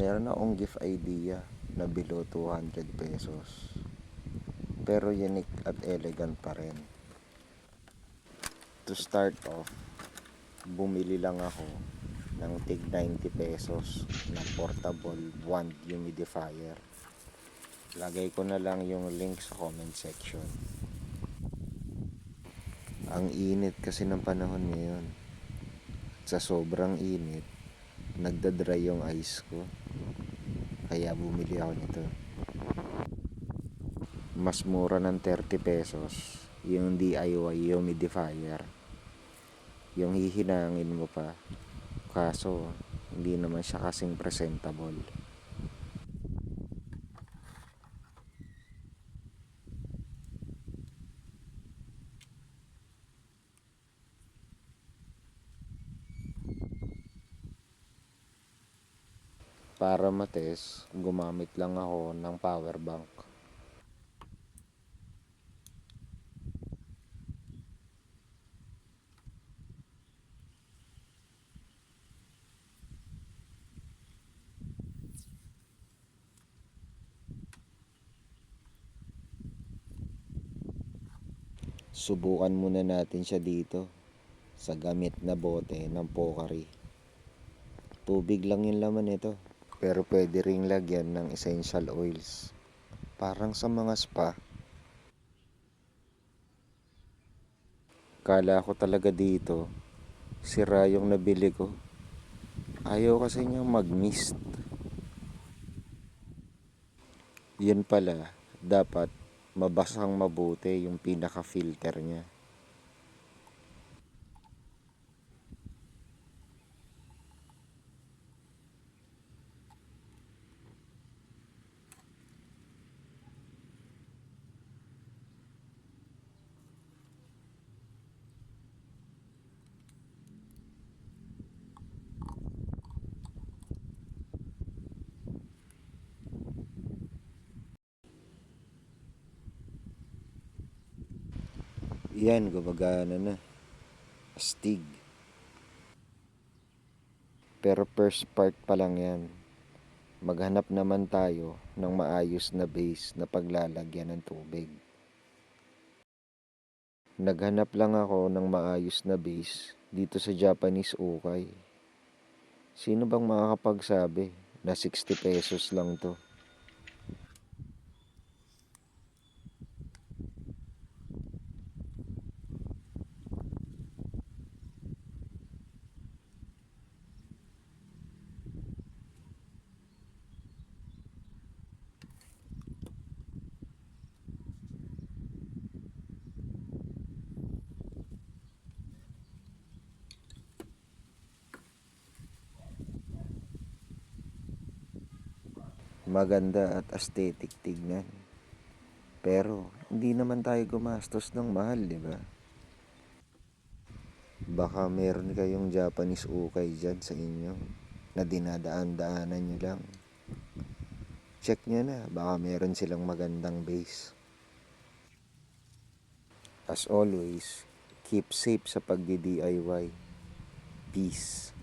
meron akong gift idea na below 200 pesos. Pero unique at elegant pa rin. To start off, bumili lang ako ng tig 90 pesos na portable wand humidifier. Lagay ko na lang yung link sa comment section. Ang init kasi ng panahon ngayon. Sa sobrang init, nagdadry yung eyes ko. Kaya bumili ako nito. Mas mura ng 30 pesos yung DIY humidifier. Yung hihinangin mo pa. Kaso, hindi naman siya kasing presentable. Para mates, gumamit lang ako ng power bank. Subukan muna natin siya dito sa gamit na bote ng Pocari. Tubig lang yung laman nito. Pero pwede ring lagyan ng essential oils. Parang sa mga spa. Kala ko talaga dito, sira yung nabili ko. Ayaw kasi niyang mag-mist. Yun pala, dapat mabasang mabuti yung pinaka-filter niya. Yan, gumagana na. Astig. Pero first part pa lang yan. Maghanap naman tayo ng maayos na base na paglalagyan ng tubig. Naghanap lang ako ng maayos na base dito sa Japanese ukay. Sino bang makakapagsabi na 60 pesos lang to? Maganda at aesthetic tignan. Pero hindi naman tayo gumastos ng mahal, di ba? Baka meron kayong Japanese ukay dyan sa inyo na dinadaan-daanan nyo lang. Check nyo na, baka meron silang magandang base. As always, keep safe sa pagdi-DIY. Peace.